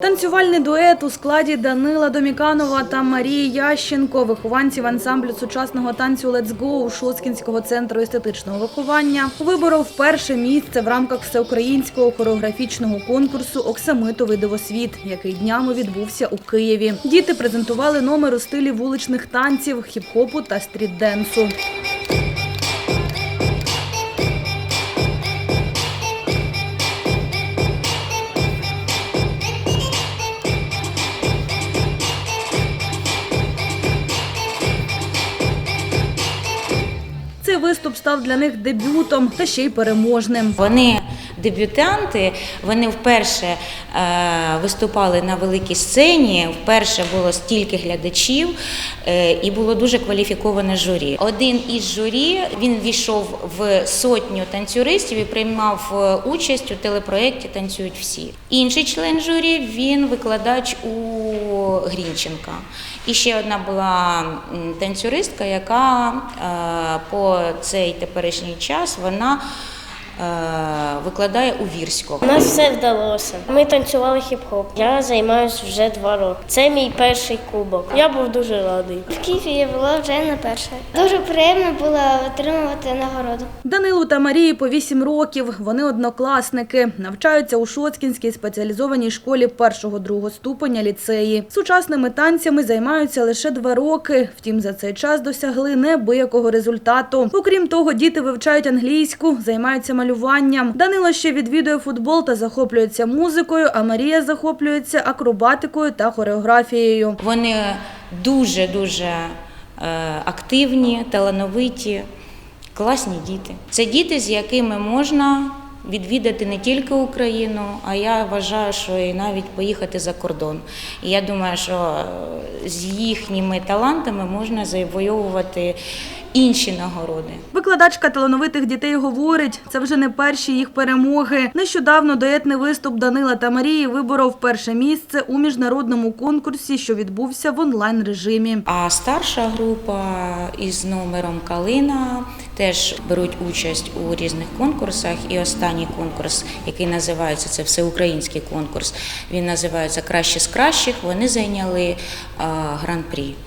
Танцювальний дует у складі Данила Доміканова та Марії Ященко, вихованців ансамблю сучасного танцю «Let's Go» Шоцкінського центру естетичного виховання, виборов перше місце в рамках всеукраїнського хореографічного конкурсу «Оксамитовий дивосвіт», який днями відбувся у Києві. Діти презентували номер у стилі вуличних танців, хіп-хопу та стріт-денсу. Виступ став для них дебютом та ще й переможним. Вони дебютанти, вони вперше е, виступали на великій сцені, вперше було стільки глядачів е, і було дуже кваліфіковане журі. Один із журі він війшов в сотню танцюристів і приймав е, участь у телепроєкті Танцюють всі. Інший член журі він викладач у Грінченка. І ще одна була танцюристка, яка по цей теперішній час вона викладає у Вірську. У нас все вдалося. Ми танцювали хіп-хоп. Я займаюся вже два роки. Це мій перший кубок. Я був дуже радий. В Києві я була вже на перше. Дуже приємно було отримувати нагороду. Данилу та Марії по 8 років. Вони однокласники. Навчаються у Шоцкінській спеціалізованій школі першого-другого ступеня ліцеї. Сучасними танцями займаються лише два роки. Втім, за цей час досягли неабиякого результату. Окрім того, діти вивчають англійську, займаються малюванням. Данило ще відвідує футбол та захоплюється музикою, а Марія захоплюється акробатикою та хореографією. Вони дуже дуже е, активні, талановиті, класні діти. Це діти, з якими можна відвідати не тільки Україну, а я вважаю, що і навіть поїхати за кордон. І я думаю, що е, з їхніми талантами можна завоювати інші нагороди. Викладачка талановитих дітей говорить, це вже не перші їх перемоги. Нещодавно дуетний виступ Данила та Марії виборов перше місце у міжнародному конкурсі, що відбувся в онлайн режимі. А старша група із номером Калина теж беруть участь у різних конкурсах. І останній конкурс, який називається це всеукраїнський конкурс, він називається Краще з кращих. Вони зайняли гран-прі.